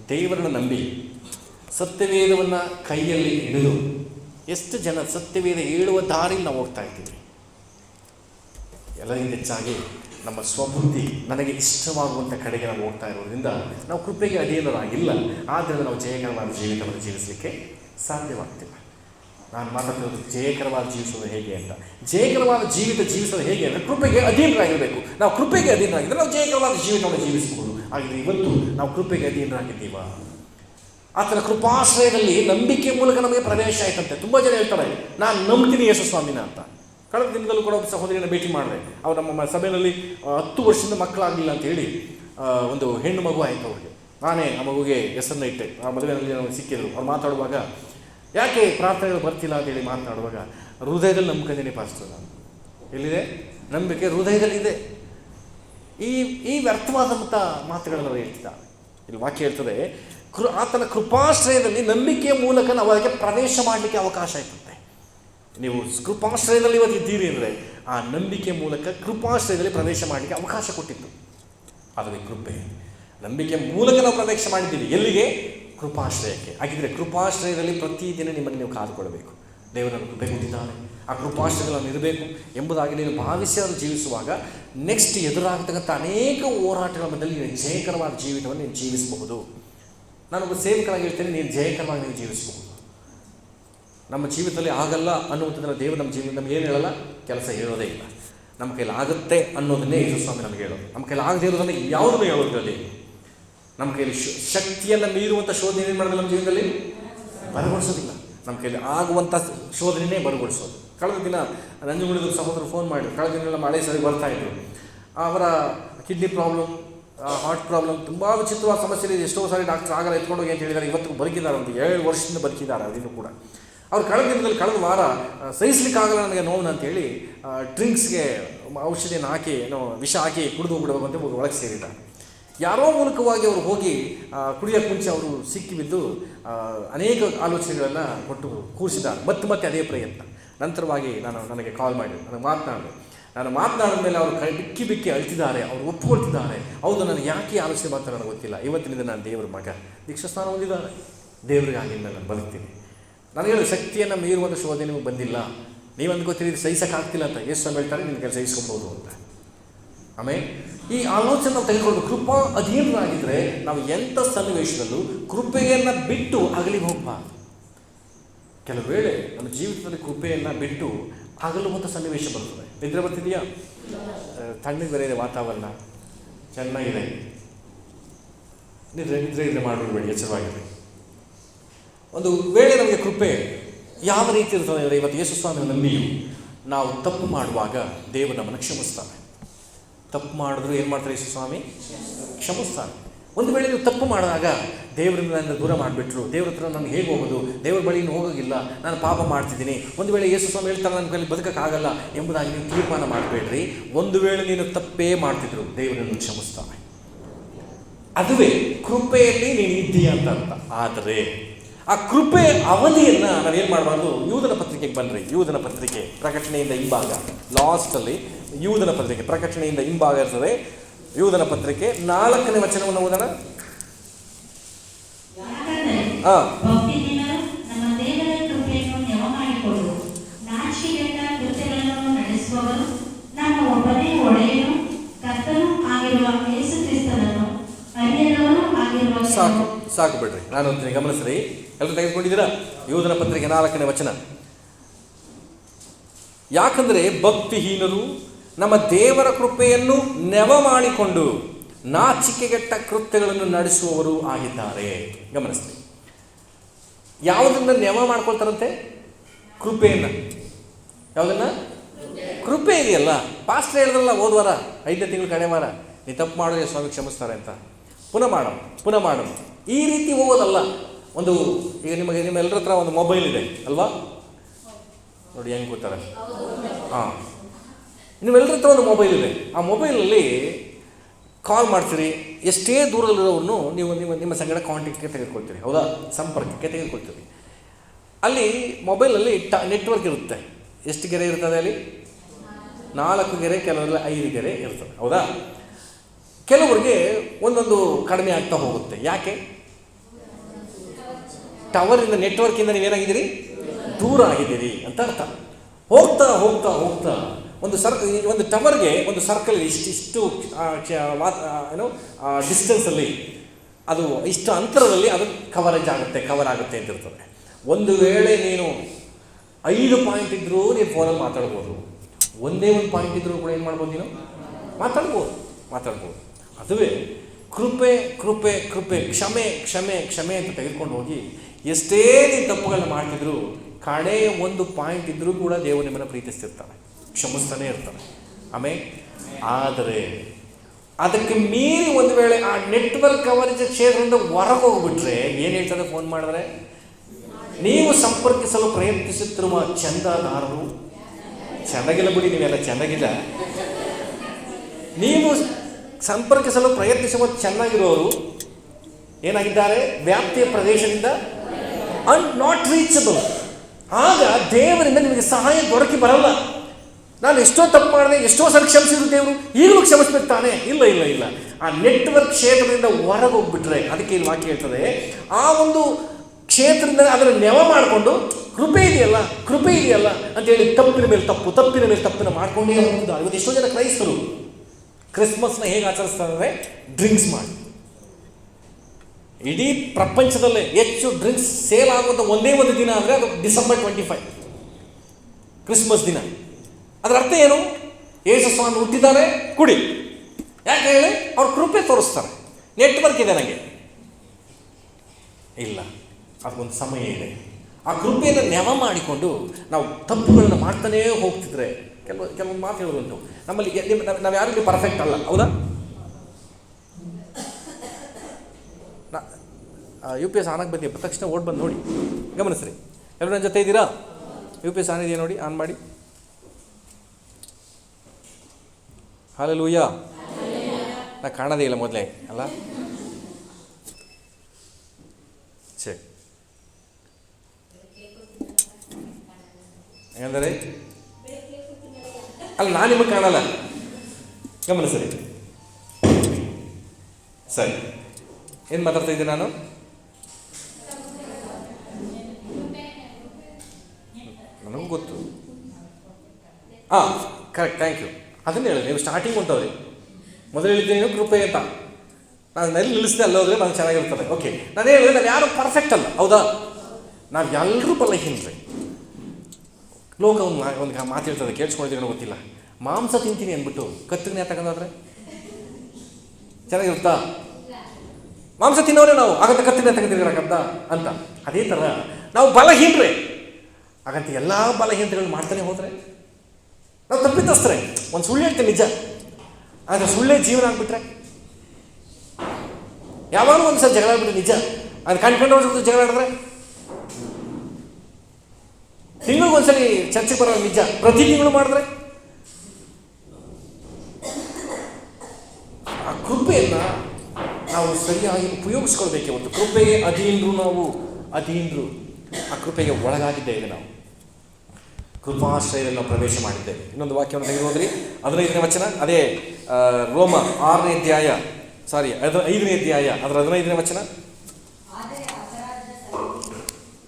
ದೇವರನ್ನು ನಂಬಿ ಸತ್ಯವೇದವನ್ನು ಕೈಯಲ್ಲಿ ಹಿಡಿದು ಎಷ್ಟು ಜನ ಸತ್ಯವೇದ ಹೇಳುವ ದಾರಿಯಲ್ಲಿ ನಾವು ಹೋಗ್ತಾ ಇದ್ದೀವಿ ಎಲ್ಲರಿಗಿಂತ ಹೆಚ್ಚಾಗಿ ನಮ್ಮ ಸ್ವಬುದ್ಧಿ ನನಗೆ ಇಷ್ಟವಾಗುವಂಥ ಕಡೆಗೆ ನಾವು ಹೋಗ್ತಾ ಇರೋದ್ರಿಂದ ನಾವು ಕೃಪೆಗೆ ಅಧೀನರಾಗಿಲ್ಲ. ಆದ್ದರಿಂದ ನಾವು ಜಯಕರವಾದ ಜೀವಿತವನ್ನು ಜೀವಿಸಲಿಕ್ಕೆ ಸಾಧ್ಯವಾಗ್ತಿಲ್ಲ. ನಾನು ಮಾತಾಡ್ತಿರೋದು ಜಯಕರವಾದ ಜೀವಿಸೋದು ಹೇಗೆ ಅಂತ. ಜಯಕರವಾದ ಜೀವಿತ ಜೀವಿಸೋದು ಹೇಗೆ ಅಂದರೆ ಕೃಪೆಗೆ ಅಧೀನರಾಗಿರಬೇಕು. ನಾವು ಕೃಪೆಗೆ ಅಧೀನರಾಗಿದ್ದರೆ ನಾವು ಜಯಕರವಾದ ಜೀವಿತವನ್ನು ಜೀವಿಸಬಹುದು. ಹಾಗಿದ್ರೆ ಇವತ್ತು ನಾವು ಕೃಪೆಗೆ ಅಧೀನರಾಗಿದ್ದೀವ? ಆತನ ಕೃಪಾಶ್ರಯದಲ್ಲಿ ನಂಬಿಕೆ ಮೂಲಕ ನಮಗೆ ಪ್ರವೇಶ ಆಯ್ತಂತೆ. ತುಂಬ ಜನ ಹೇಳ್ತಾರೆ, ನಾನು ನಂಬ್ತೀನಿ ಯೇಸು ಸ್ವಾಮಿನ ಅಂತ. ಕಳೆದ ದಿನದಲ್ಲೂ ಕೂಡ ಒಬ್ಬ ಸಹೋದರಿಯನ್ನು ಭೇಟಿ ಮಾಡಿದೆ. ಅವ್ರು ನಮ್ಮ ಸಭೆಯಲ್ಲಿ ಹತ್ತು ವರ್ಷದಿಂದ ಮಕ್ಕಳಾಗಲಿಲ್ಲ ಅಂತ ಹೇಳಿ ಒಂದು ಹೆಣ್ಣು ಮಗು ಆಯಿತು ಅವರಿಗೆ. ನಾನೇ ಆ ಮಗುಗೆ ಹೆಸರನ್ನ ಇಟ್ಟೆ. ಆ ಮದುವೆಯಲ್ಲಿ ನಮಗೆ ಸಿಕ್ಕಿದ್ರು. ಅವ್ರು ಮಾತಾಡುವಾಗ, ಯಾಕೆ ಪ್ರಾರ್ಥನೆಗಳು ಬರ್ತಿಲ್ಲ? ಅಂತೇಳಿ ಮಾತನಾಡುವಾಗ, ಹೃದಯದಲ್ಲಿ ನಂಬಿಕೆ ಪಾಸ್ತು ನಾನು. ಎಲ್ಲಿದೆ? ನಂಬಿಕೆ ಹೃದಯದಲ್ಲಿದೆ. ಈ ಈ ವ್ಯರ್ಥವಾದಂಥ ಮಾತುಗಳನ್ನು ಅವರು ಹೇಳ್ತಿದ್ದ. ಇಲ್ಲಿ ವಾಕ್ಯ ಹೇಳ್ತದೆ, ಕೃ, ಆತನ ಕೃಪಾಶ್ರಯದಲ್ಲಿ ನಂಬಿಕೆಯ ಮೂಲಕ ನಾವು ಅದಕ್ಕೆ ಪ್ರವೇಶ ಮಾಡಲಿಕ್ಕೆ ಅವಕಾಶ ಆಯ್ತಂತೆ ನೀವು ಕೃಪಾಶ್ರಯದಲ್ಲಿ ಇವತ್ತು ಇದ್ದೀರಿ ಅಂದರೆ ಆ ನಂಬಿಕೆ ಮೂಲಕ ಕೃಪಾಶ್ರಯದಲ್ಲಿ ಪ್ರವೇಶ ಮಾಡಲಿಕ್ಕೆ ಅವಕಾಶ ಕೊಟ್ಟಿತ್ತು. ಅದುವೇ ಕೃಪೆ, ನಂಬಿಕೆ ಮೂಲಕ ನಾವು ಪ್ರವೇಶ ಮಾಡಿದ್ದೀವಿ. ಎಲ್ಲಿಗೆ? ಕೃಪಾಶ್ರಯಕ್ಕೆ. ಹಾಗಿದ್ರೆ ಕೃಪಾಶ್ರಯದಲ್ಲಿ ಪ್ರತಿದಿನ ನಿಮ್ಮನ್ನು ನೀವು ಕಾದುಕೊಳ್ಳಬೇಕು. ದೇವರನ್ನು ಕೃಪೆ ಕೊಟ್ಟಿದ್ದಾನೆ. ಆ ಕೃಪಾಶ್ರಯಗಳನ್ನು ಇರಬೇಕು ಎಂಬುದಾಗಿ ನೀನು ಭಾವಿಸಿ ಅದನ್ನು ಜೀವಿಸುವಾಗ ನೆಕ್ಸ್ಟ್ ಎದುರಾಗತಕ್ಕಂಥ ಅನೇಕ ಹೋರಾಟಗಳ ಮಧ್ಯದಲ್ಲಿ ನೀನು ಜಯಕರವಾದ ಜೀವಿತವನ್ನು ನೀನು ಜೀವಿಸಬಹುದು. ನಾನೊಬ್ಬ ಸೇವಕರಾಗಿ ಹೇಳ್ತೇನೆ, ನೀನು ಜಯಕರವಾಗಿ ನೀವು ಜೀವಿಸಬಹುದು. ನಮ್ಮ ಜೀವಿತದಲ್ಲಿ ಆಗಲ್ಲ ಅನ್ನುವಂಥದ್ದನ್ನು ದೇವರು ನಮ್ಮ ಜೀವನ ನಮ್ಗೆ ಏನು ಹೇಳಲ್ಲ, ಕೆಲಸ ಹೇಳೋದೇ ಇಲ್ಲ. ನಮ್ಮ ಕೈಲಿ ಆಗುತ್ತೆ ಅನ್ನೋದನ್ನೇ ಯೇಸು ಸ್ವಾಮಿ ನಮಗೆ ಹೇಳೋದು. ನಮ್ಮ ಕೈಲಿ ಆಗದೆ ಇರೋದನ್ನು ಯಾವುದನ್ನು ಹೇಳೋದ್ರಲ್ಲಿ ನಮ್ಮ ಕೈಲಿ ಶಕ್ತಿಯನ್ನು ಮೀರುವಂಥ ಶೋಧನೆ ಏನು ಮಾಡೋದಿಲ್ಲ ನಮ್ಮ ಜೀವನದಲ್ಲಿ ಬರಗೊಳಿಸೋದಿಲ್ಲ ನಮ್ಮ ಕೈಲಿ ಆಗುವಂಥ ಶೋಧನೆಯೇ ಬರಗೊಳಿಸೋದು ಕಳೆದ ದಿನ ನಂಜುಗುಳಿದ ಸಹೋದರ ಫೋನ್ ಮಾಡಿ ಕಳೆದ ದಿನ ಮಳೆ ಸರಿ ಬರ್ತಾ ಇದ್ರು ಅವರ ಕಿಡ್ನಿ ಪ್ರಾಬ್ಲಮ್ ಹಾರ್ಟ್ ಪ್ರಾಬ್ಲಮ್ ತುಂಬ ವಿಚಿತ್ರವಾದ ಸಮಸ್ಯೆ ಇದೆ ಎಷ್ಟೋ ಸಾರಿ ಡಾಕ್ಟರ್ ಆಗಲ್ಲ ಎತ್ಕೊಂಡೋಗಿ ಅಂತ ಹೇಳಿದ್ದಾರೆ. ಇವತ್ತು ಬದುಕಿದ್ದಾರೆ ಒಂದು ಏಳು ವರ್ಷದಿಂದ ಬದುಕಿದ್ದಾರೆ, ಅದನ್ನು ಕೂಡ. ಅವ್ರು ಕಳೆದ ದಿನದಲ್ಲಿ ಕಳೆದ ವಾರ ಸಹಿಸ್ಲಿಕ್ಕಾಗಲ್ಲ ನನಗೆ ನೋವು ಅಂತೇಳಿ ಡ್ರಿಂಕ್ಸ್ಗೆ ಔಷಧಿಯನ್ನು ಹಾಕಿ, ಏನೋ ವಿಷ ಹಾಕಿ ಕುಡಿದು ಹೋಗ್ಬಿಡಬೇಕು ಅಂತ ಒಳಗೆ ಸೇರಿದ್ದ ಯಾರೋ ಮೂಲಕವಾಗಿ ಅವರು ಹೋಗಿ ಕುಡಿಯೋಕ್ಕೆ ಮುಂಚೆ ಅವರು ಸಿಕ್ಕಿ ಬಿದ್ದು ಅನೇಕ ಆಲೋಚನೆಗಳನ್ನು ಕೊಟ್ಟು ಕೂರಿಸಿದ ಮತ್ತೆ ಮತ್ತೆ ಅದೇ ಪ್ರಯತ್ನ. ನಂತರವಾಗಿ ನಾನು ನನಗೆ ಕಾಲ್ ಮಾಡಿ ನನಗೆ ಮಾತನಾಡಿದೆ. ನಾನು ಮಾತನಾಡಿದ ಮೇಲೆ ಅವರು ಕೈ ಬಿಕ್ಕಿ ಬಿಕ್ಕಿ ಅಳ್ತಿದ್ದಾರೆ, ಅವರು ಒಪ್ಪಿಕೊಳ್ತಿದ್ದಾರೆ ಹೌದು, ನಾನು ಯಾಕೆ ಆಲೋಚನೆ ಮಾಡ್ತಾರೆ ನನಗೆ ಗೊತ್ತಿಲ್ಲ. ಇವತ್ತಿನಿಂದ ನಾನು ದೇವರ ಮಗ. ದೀಕ್ಷಾಸ್ನಾನ ಹೊಂದಿದ್ದಾರೆ. ದೇವರಿಗಾಗಿ ನಾನು ಬದುಕ್ತೀನಿ. ನನಗೆ ಹೇಳಿ ಶಕ್ತಿಯನ್ನು ಮೀರುವಂಥ ಶೋಧನೆ ನಿಮಗೆ ಬಂದಿಲ್ಲ. ನೀವು ಅಂದ್ಕೋತೀರಿ ಸಹಿಸೋಕ್ಕಾಗ್ತಿಲ್ಲ ಅಂತ ಎಷ್ಟು ಸಮಯ ಹೇಳ್ತಾರೆ ಕೆಲಸ ಸಹಿಸ್ಕೊಬೋದು ಅಂತ. ಆಮೇಲೆ ಈ ಆಲೋಚನೆ ತೆಗೆದುಕೊಂಡು ಕೃಪಾ ಅಧೀನರಾಗಿದ್ದರೆ ನಾವು ಎಂಥ ಸನ್ನಿವೇಶದಲ್ಲೂ ಕೃಪೆಯನ್ನು ಬಿಟ್ಟು ಅಗಲಿಗೆ ಹೋಗಬಾರ್ದು. ಕೆಲವು ವೇಳೆ ನಮ್ಮ ಜೀವಿತದಲ್ಲಿ ಕೃಪೆಯನ್ನು ಬಿಟ್ಟು ಅಗಲುವಂಥ ಸನ್ನಿವೇಶ ಬರ್ತದೆ. ನಿದ್ರೆ ಬರ್ತಿದೆಯಾ ತಣ್ಣಗೆ ಬೇರೆ ಇದೆ ವಾತಾವರಣ ಚೆನ್ನಾಗಿದೆ. ನಿದ್ರೆ ನಿದ್ರೆ ಇದ್ರೆ ಮಾಡಿಬಿಡ್ಬೇಡಿ ಎಚ್ಚರವಾಗಿರಿ. ಒಂದು ವೇಳೆ ನಮಗೆ ಕೃಪೆ ಯಾವ ರೀತಿ ಇರ್ತದೆ ಅಂದರೆ ಇವತ್ತು ಯೇಸು ಸ್ವಾಮಿ ನಂಬಿಯು ನಾವು ತಪ್ಪು ಮಾಡುವಾಗ ದೇವರು ನಮ್ಮನ್ನು ಕ್ಷಮಿಸ್ತಾನೆ. ತಪ್ಪು ಮಾಡಿದ್ರು ಏನು ಮಾಡ್ತಾರೆ ಯೇಸು ಸ್ವಾಮಿ ಕ್ಷಮಿಸ್ತಾನೆ. ಒಂದು ವೇಳೆ ನೀವು ತಪ್ಪು ಮಾಡಿದಾಗ ದೇವರಿಂದ ನನ್ನ ದೂರ ಮಾಡಿಬಿಟ್ರು. ದೇವ್ರ ಹತ್ರ ನಾನು ಹೇಗೆ ಹೋಗೋದು? ದೇವ್ರ ಬಳಿ ಹೋಗೋಗಿಲ್ಲ ನಾನು ಪಾಪ ಮಾಡ್ತಿದ್ದೀನಿ. ಒಂದು ವೇಳೆ ಯೇಸು ಸ್ವಾಮಿ ಹೇಳ್ತಾರೆ, ನನ್ನ ಕೈಲಿ ಬದುಕೋಕ್ಕಾಗಲ್ಲ ಎಂಬುದಾಗಿ ನೀವು ತೀರ್ಮಾನ ಮಾಡಬೇಡ್ರಿ. ಒಂದು ವೇಳೆ ನೀನು ತಪ್ಪೇ ಮಾಡ್ತಿದ್ರು ದೇವರನ್ನು ಕ್ಷಮಿಸ್ತಾನೆ. ಅದುವೇ ಕೃಪೆಯಲ್ಲಿ ನೀನು ಇದ್ದೀಯ ಅಂತ ಅರ್ಥ. ಆದರೆ ಆ ಕೃಪೆ ಅವಧಿಯನ್ನು ನಾವೇನು ಮಾಡಬಾರ್ದು? ಯೂದನ ಪತ್ರಿಕೆಗೆ ಬನ್ನಿರಿ ಯೂದನ ಪತ್ರಿಕೆ ಪ್ರಕಟಣೆಯಿಂದ ಹಿಂಭಾಗ. ಲಾಸ್ಟಲ್ಲಿ ಯೂದನ ಪತ್ರಿಕೆ ಪ್ರಕಟಣೆಯಿಂದ ಹಿಂಭಾಗ ಇರ್ತದೆ. ಯೂದನ ಪತ್ರಿಕೆ ನಾಲ್ಕನೇ ವಚನವನ್ನು ಓದೋಣ. ಹಾಂ. ಸಾಕು ಸಾಕು ಬಿಡ್ರಿ. ನಾನು ಗಮನಿಸ್ರಿ. ಎಲ್ಲರೂ ತೆಗೆದುಕೊಂಡಿದ್ದೀರಾ? ಯೋಧನ ಪತ್ರಿಕೆ ನಾಲ್ಕನೇ ವಚನ. ಯಾಕಂದರೆ ಭಕ್ತಿಹೀನರು ನಮ್ಮ ದೇವರ ಕೃಪೆಯನ್ನು ನೆವ ಮಾಡಿಕೊಂಡು ನಾಚಿಕೆಗೆಟ್ಟ ಕೃತ್ಯಗಳನ್ನು ನಡೆಸುವವರು ಆಗಿದ್ದಾರೆ. ಗಮನಿಸ್ತೀವಿ ಯಾವುದನ್ನ ನೆವ ಮಾಡ್ಕೊಳ್ತಾರಂತೆ? ಕೃಪೆಯನ್ನು. ಯಾವುದನ್ನ? ಕೃಪೆ ಇದೆಯಲ್ಲ. ಪಾಸ್ಟರ್ ಹೇಳಿದ್ರಲ್ಲ ಹೋದ್ವಾರ ಐದನೇ ತಿಂಗಳು ಕಡೆ ವಾರ ನೀ ತಪ್ಪು ಮಾಡಿದ್ರೆ ಸ್ವಾಮಿ ಕ್ಷಮಿಸ್ತಾರೆ ಅಂತ. ಪುನಃ ಮಾಡೋಣ ಪುನಃ ಮಾಡೋಣ ಈ ರೀತಿ ಹೋಗೋದಲ್ಲ. ಒಂದು, ಈಗ ನಿಮಗೆ ನಿಮ್ಮೆಲ್ಲರ ಹತ್ರ ಒಂದು ಮೊಬೈಲ್ ಇದೆ, ಅಲ್ವಾ? ನೋಡಿ, ಹೆಂಗೆ ಕೂತಾರೆ ಹಾಂ. ನಿಮ್ಮೆಲ್ಲರ ಹತ್ರ ಒಂದು ಮೊಬೈಲ್ ಇದೆ. ಆ ಮೊಬೈಲಲ್ಲಿ ಕಾಲ್ ಮಾಡ್ತೀರಿ, ಎಷ್ಟೇ ದೂರದಲ್ಲಿರೋವನ್ನು ನೀವು ನಿಮ್ಮ ನಿಮ್ಮ ಸಂಗಡ ಕಾಂಟ್ಯಾಕ್ಟ್ಗೆ ತೆಗೆದುಕೊಳ್ತೀರಿ, ಹೌದಾ? ಸಂಪರ್ಕಕ್ಕೆ ತೆಗೆದುಕೊಳ್ತೀರಿ. ಅಲ್ಲಿ ಮೊಬೈಲಲ್ಲಿ ಟ ನೆಟ್ವರ್ಕ್ ಇರುತ್ತೆ. ಎಷ್ಟು ಗೆರೆ ಇರ್ತದೆ ಅಲ್ಲಿ? ನಾಲ್ಕು ಗೆರೆ, ಕೆಲವರಲ್ಲಿ ಐದು ಗೆರೆ ಇರ್ತದೆ, ಹೌದಾ? ಕೆಲವರಿಗೆ ಒಂದೊಂದು ಕಡಿಮೆ ಆಗ್ತಾ ಹೋಗುತ್ತೆ. ಯಾಕೆ? ಟವರಿಂದ ನೆಟ್ವರ್ಕಿಂದ ನೀವೇನಾಗಿದ್ದೀರಿ? ದೂರ ಆಗಿದ್ದೀರಿ ಅಂತ ಅರ್ಥ. ಹೋಗ್ತಾ ಹೋಗ್ತಾ ಹೋಗ್ತಾ ಒಂದು ಸರ್ ಈ ಒಂದು ಟವರ್ಗೆ ಒಂದು ಸರ್ಕಲ್ ಇಷ್ಟು ಇಷ್ಟು ಏನು ಡಿಸ್ಟೆನ್ಸಲ್ಲಿ ಅದು ಇಷ್ಟು ಅಂತರದಲ್ಲಿ ಅದು ಕವರೇಜ್ ಆಗುತ್ತೆ ಕವರ್ ಆಗುತ್ತೆ ಅಂತ ಇರ್ತದೆ. ಒಂದು ವೇಳೆ ನೀನು ಐದು ಪಾಯಿಂಟ್ ಇದ್ದರೂ ನೀವು ಫೋನಲ್ಲಿ ಮಾತಾಡ್ಬೋದು. ಒಂದೇ ಒಂದು ಪಾಯಿಂಟ್ ಇದ್ದರೂ ಕೂಡ ಏನು ಮಾಡ್ಬೋದು ನೀನು? ಮಾತಾಡ್ಬೋದು ಮಾತಾಡ್ಬೋದು. ಅದುವೇ ಕೃಪೆ ಕೃಪೆ ಕೃಪೆ, ಕ್ಷಮೆ ಕ್ಷಮೆ ಕ್ಷಮೆ ಅಂತ ತೆಗೆದುಕೊಂಡು ಹೋಗಿ ಎಷ್ಟೇ ನೀವು ತಪ್ಪುಗಳನ್ನ ಮಾಡ್ತಿದ್ರು ಕಡೆ ಒಂದು ಪಾಯಿಂಟ್ ಇದ್ದರೂ ಕೂಡ ದೇವರು ನಿಮ್ಮನ್ನು ಪ್ರೀತಿಸ್ತಿರ್ತಾನೆ, ಕ್ಷಮಿಸ್ತಾನೆ ಇರ್ತಾನೆ. ಆಮೇಲೆ ಆದರೆ, ಅದಕ್ಕೆ ಮೀರಿ ಒಂದು ವೇಳೆ ಆ ನೆಟ್ವರ್ಕ್ ಕವರೇಜ್ ಕ್ಷೇತ್ರದಿಂದ ಹೊರಗೆ ಹೋಗ್ಬಿಟ್ರೆ ಏನು ಹೇಳ್ತಾರೆ ಫೋನ್ ಮಾಡಿದ್ರೆ? ನೀವು ಸಂಪರ್ಕಿಸಲು ಪ್ರಯತ್ನಿಸುತ್ತಿರುವ ಚಂದಾದಾರರು, ಚೆನ್ನಾಗಿಲ್ಲ ಬಿಡಿ, ನೀವೆಲ್ಲ ಚೆನ್ನಾಗಿಲ್ಲ. ನೀವು ಸಂಪರ್ಕಿಸಲು ಪ್ರಯತ್ನಿಸುವ ಚೆನ್ನಾಗಿರೋರು ಏನಾಗಿದ್ದಾರೆ? ವ್ಯಾಪ್ತಿಯ ಪ್ರದೇಶದಿಂದ ಅನ್ ನಾಟ್ ರೀಚಬಲ್ ಆಗ ದೇವರಿಂದ ನಿಮಗೆ ಸಹಾಯ ದೊರಕಿ ಬರಲ್ಲ. ನಾನು ಎಷ್ಟೋ ತಪ್ಪು ಮಾಡಿದೆ, ಎಷ್ಟೋ ಸಲ ಕ್ಷಮಿಸಿದ್ರು ದೇವರು, ಈಗಲೂ ಕ್ಷಮಿಸ್ಬಿಡ್ತಾನೆ. ತಾನೇ ಇಲ್ಲ ಇಲ್ಲ ಇಲ್ಲ. ಆ ನೆಟ್ವರ್ಕ್ ಕ್ಷೇತ್ರದಿಂದ ಹೊರಗೆ ಹೋಗ್ಬಿಟ್ರೆ ಅದಕ್ಕೆ ಇಲ್ಲಿ ವಾಕ್ಯ ಹೇಳ್ತದೆ, ಆ ಒಂದು ಕ್ಷೇತ್ರದಿಂದ ಅದನ್ನು ನೆವ ಮಾಡಿಕೊಂಡು, ಕೃಪೆ ಇದೆಯಲ್ಲ ಕೃಪೆ ಇದೆಯಲ್ಲ ಅಂತೇಳಿ ತಪ್ಪಿನ ಮೇಲೆ ತಪ್ಪು, ತಪ್ಪಿನ ಮೇಲೆ ತಪ್ಪಿನ ಮಾಡ್ಕೊಂಡೇ ಇವತ್ತು ಎಷ್ಟೋ ಜನ ಕ್ರೈಸ್ತರು. ಕ್ರಿಸ್ಮಸ್ನ ಹೇಗೆ ಆಚರಿಸ್ತಾರೆ ಡ್ರಿಂಕ್ಸ್ ಮಾಡಿ. ಇಡೀ ಪ್ರಪಂಚದಲ್ಲೇ ಹೆಚ್ಚು ಡ್ರಿಂಕ್ಸ್ ಸೇಲ್ ಆಗುವಂಥ ಒಂದೇ ಒಂದು ದಿನ ಅಂದರೆ ಅದು ಡಿಸೆಂಬರ್ ಟ್ವೆಂಟಿ ಫೈವ್. ಕ್ರಿಸ್ಮಸ್ ದಿನ. ಅದರ ಅರ್ಥ ಏನು? ಯೇಸು ಸ್ವಾಮಿ ಹುಟ್ಟಿದ್ದಾರೆ ಕುಡಿ. ಯಾಕೆ ಹೇಳಿ? ಅವ್ರ ಕೃಪೆ ತೋರಿಸ್ತಾರೆ. ನೆಟ್ವರ್ಕ್ ಇದೆ ನನಗೆ ಇಲ್ಲ, ಅದಕ್ಕೊಂದು ಸಮಯ ಇದೆ. ಆ ಕೃಪೆಯನ್ನು ನೆವ ಮಾಡಿಕೊಂಡು ನಾವು ತಪ್ಪುಗಳನ್ನು ಮಾಡ್ತಾನೇ ಹೋಗ್ತಿದ್ರೆ, ಕೆಲವು ಕೆಲವೊಂದು ಮಾತು ಹೇಳುವಂಥವು ನಮ್ಮಲ್ಲಿ ನಾವು- ಯಾರಿಗೂ ಪರ್ಫೆಕ್ಟ್ ಅಲ್ಲ, ಹೌದಾ? ಯು ಪಿ ಎಸ್ ಆನಾಗಿ ಬಂದಿ ತಕ್ಷಣ ಓಡ್ ಬಂದು ನೋಡಿ. ಗಮನಿಸ್ರಿ. ಎಲ್ಲರೂ ನನ್ನ ಜೊತೆ ಇದ್ದೀರಾ? ಯು ಪಿ ಎಸ್ ಆನ್ ಇದೆಯಾ ನೋಡಿ? ಆನ್ ಮಾಡಿ. ಹಾಲೆಲೂಯ ನಾ ಕಾಣೋದೇ ಇಲ್ಲ ಮೊದಲೇ, ಅಲ್ಲ? ಸರಿ ಹೆಂಗಂದರೆ? ಅಲ್ಲ, ನಾನು ನಿಮಗೆ ಕಾಣಲ್ಲ. ಗಮನಿಸ್ರಿ. ಸರಿ. ಏನು ಮಾತಾಡ್ತಾ ಇದ್ದೀನಿ ನಾನು ನನಗೂ ಗೊತ್ತು ಹಾಂ ಕರೆಕ್ಟ್ ಥ್ಯಾಂಕ್ ಯು ಅದನ್ನು ಹೇಳಿದೆ, ನೀವು ಸ್ಟಾರ್ಟಿಂಗ್ ಹೊಂಟವ್ರಿ ಮೊದಲು ಹೇಳಿದ್ದೇನು ಕೃಪೆ ಅಂತ. ನಾನು ಎಲ್ಲಿ ನಿಲ್ಲಿಸಿದೆ ಅಲ್ಲೋದ್ರೆ ನಾನು ಚೆನ್ನಾಗಿರ್ತದೆ. ಓಕೆ ನಾನು ಹೇಳಿದ್ರೆ ನಾನು ಯಾರು ಪರ್ಫೆಕ್ಟ್ ಅಲ್ಲ. ಹೌದಾ? ನಾವು ಎಲ್ಲರೂ ಬಲಹೀನರಿ. ಲೋಕ ಒಂದು ಒಂದು ಮಾತು ಹೇಳ್ತದೆ ಗೊತ್ತಿಲ್ಲ. ಮಾಂಸ ತಿಂತೀನಿ ಅಂದ್ಬಿಟ್ಟು ಕತ್ತಿನ ತಗೊಂಡಾದ್ರೆ? ಚೆನ್ನಾಗಿರುತ್ತಾ? ಮಾಂಸ ತಿನ್ನೋರೆ ನಾವು. ಹಾಗಂತ ಕತ್ತಿನ ತಗೊಂಡಿದ್ದೀರಕ್ಕಂತ ಅಂತ. ಅದೇ ಥರ ನಾವು ಬಲಹೀನರೇ. ಹಾಗಂತ ಎಲ್ಲ ಬಲಹೀನತೆಗಳು ಮಾಡ್ತಾನೆ ಹೋದರೆ? ನಾವು ತಪ್ಪಿತಸ್ತ್ರೆ ಒಂದು ಸುಳ್ಳು ಹೇಳ್ತೇನೆ ನಿಜ. ಆದರೆ ಸುಳ್ಳೇ ಜೀವನ ಆಗ್ಬಿಟ್ರೆ? ಯಾವಾಗಲೂ ಒಂದು ಸಲ ಜಗಳ ಆಗ್ಬಿಟ್ರೆ ನಿಜ? ಅದು ಕಂಡ್ಕೊಂಡು ಜೊತೆ ಜಗಳ ಆಡಿದ್ರೆ? ತಿಂಗಳಿಗೆ ಒಂದ್ಸಲಿ ಚರ್ಚೆಗೆ ಬರೋ ನಿಜ. ಪ್ರತಿ ತಿಂಗಳು ಮಾಡಿದ್ರೆ? ಆ ಕೃಪೆಯನ್ನು ನಾವು ಸರಿಯಾಗಿ ಉಪಯೋಗಿಸ್ಕೊಳ್ಬೇಕೆ ಒಂದು ಕೃಪೆಗೆ ಅಧೀನರು ನಾವು ಅಧೀನರು. ಆ ಕೃಪೆಗೆ ಒಳಗಾಗಿದ್ದೇವೆ ನಾವು. ಕೃಪಾಶ್ರಯದಲ್ಲಿ ನಾವು ಪ್ರವೇಶ ಮಾಡಿದ್ದೇವೆ. ಇನ್ನೊಂದು ವಾಕ್ಯವನ್ನು ತೆಗೆದುಕೊಂಡ್ರಿ ಹದಿನೈದನೇ ವಚನ ಅದೇ ರೋಮ ಆರನೇ ಅಧ್ಯಾಯ ಸಾರಿ ಅದರ ಐದನೇ ಅಧ್ಯಾಯ ಅದರ ಹದಿನೈದನೇ ವಚನ. ಆದರೆ ಅಪರಾಧದ ಸಂಗತಿಯು